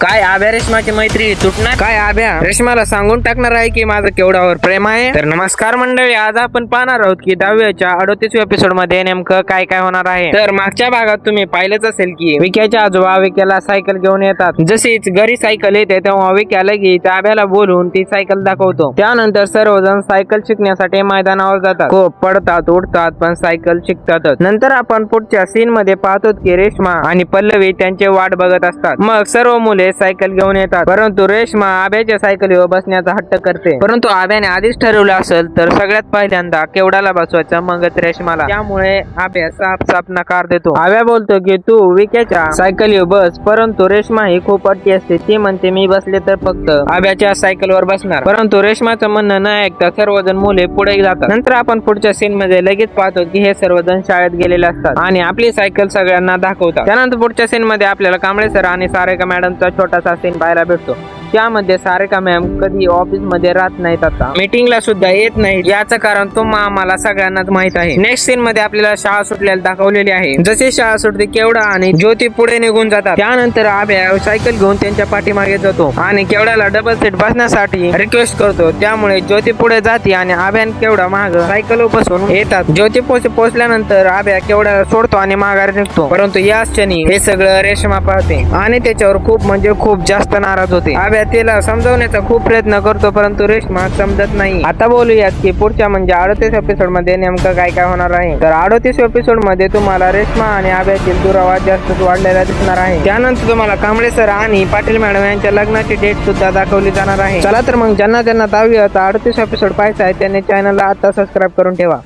काय आभ्या रेशमाची मैत्री तुटणार? काय आभ्या? रेशमाला सांगून टाकणार आहे की माझं केवढ्यावर प्रेम आहे. तर नमस्कार मंडळी आज आपण पाहणार आहोत की दहाव्याच्या अडोतीस एपिसोडमध्ये नेमकं काय काय होणार आहे. तर मागच्या भागात तुम्ही पाहिलंच असेल की विक्याच्या आजोबा विक्याला सायकल घेऊन येतात. जशीच घरी सायकल येते तेव्हा विक्या लगेच आभ्याला बोलून ती सायकल दाखवतो. त्यानंतर सर्वजण सायकल शिकण्यासाठी मैदानावर जातात. खूप पडतात उडतात पण सायकल शिकतातच. नंतर आपण पुढच्या सीन मध्ये पाहतो की रेशमा आणि पल्लवी त्यांचे वाट बघत असतात. मग सर्व मुले सायकल घेऊन येतात. परंतु रेशमा आब्याच्या सायकलीवर बसण्याचा हट्ट करते. परंतु आब्याने आधीच ठरवलं असेल तर सगळ्यात पहिल्यांदा केवडाला बसवायचं मगच रेशमाला. त्यामुळे आब्या साफ साप नकार देतो. आव्या बोलतो की तू विक्याच्या सायकलीवर बस परंतु रेशमा ही खूप अट्टी असते. ती म्हणते मी बसले तर फक्त आब्याच्या सायकलवर बसणार. परंतु रेशमाचं म्हणणं न ऐकता सर्वजण मुले पुढे जातात. नंतर आपण पुढच्या सीन मध्ये लगेच पाहतो की हे सर्वजण शाळेत गेलेले असतात आणि आपली सायकल सगळ्यांना दाखवतात. त्यानंतर पुढच्या सीन मध्ये आपल्याला कांबळे सर आणि सारेका मॅडमचा छोटासा सीन पाहायला भेटतो. त्यामध्ये सारिका मॅम कधी ऑफिसमध्ये राहत नाहीत आता. मीटिंगला सुद्धा येत नाही याचं कारण तुम्हा आम्हाला सगळ्यांनाच माहीत आहे. नेक्स्ट सीन मध्ये आपल्याला शाळा सुटल्याला दाखवलेली आहे. जशी शाळा सुटते केवढा आणि ज्योती पुढे निघून जातात. त्यानंतर आभ्या सायकल घेऊन त्यांच्या पाठीमागे जातो आणि केवढ्याला डबल सीट बसण्यासाठी रिक्वेस्ट करतो. त्यामुळे ज्योती पुढे जाते आणि आभ्यान केवढा माग सायकल बसून येतात. ज्योती पोच पोहोचल्यानंतर आभ्या केवढ्याला सोडतो आणि माघारी निघतो. परंतु याच क्षणी हे सगळं रेशमा पाहते आणि त्याच्यावर खूप म्हणजे खूप जास्त नाराज होते. आभ्या तिला समजवण्याचा खूप प्रयत्न करतो परंतु रेश्मा समजत नाही. आता बोलूयात की पुढच्या म्हणजे अडतीस एपिसोडमध्ये नेमकं काय काय होणार आहे. तर अडतीस एपिसोडमध्ये तुम्हाला रेश्मा आणि आभ्यातील दुरावा जास्तच वाढलेला दिसणार आहे. त्यानंतर तुम्हाला कांबळे सर आणि पाटील मॅडम यांच्या लग्नाची डेट सुद्धा दाखवली जाणार आहे. चला तर मग ज्यांना ज्यांना दहावी आता अडतीस एपिसोड पाहायचा आहे त्यांनी चॅनलला आता सबस्क्राईब करून ठेवा.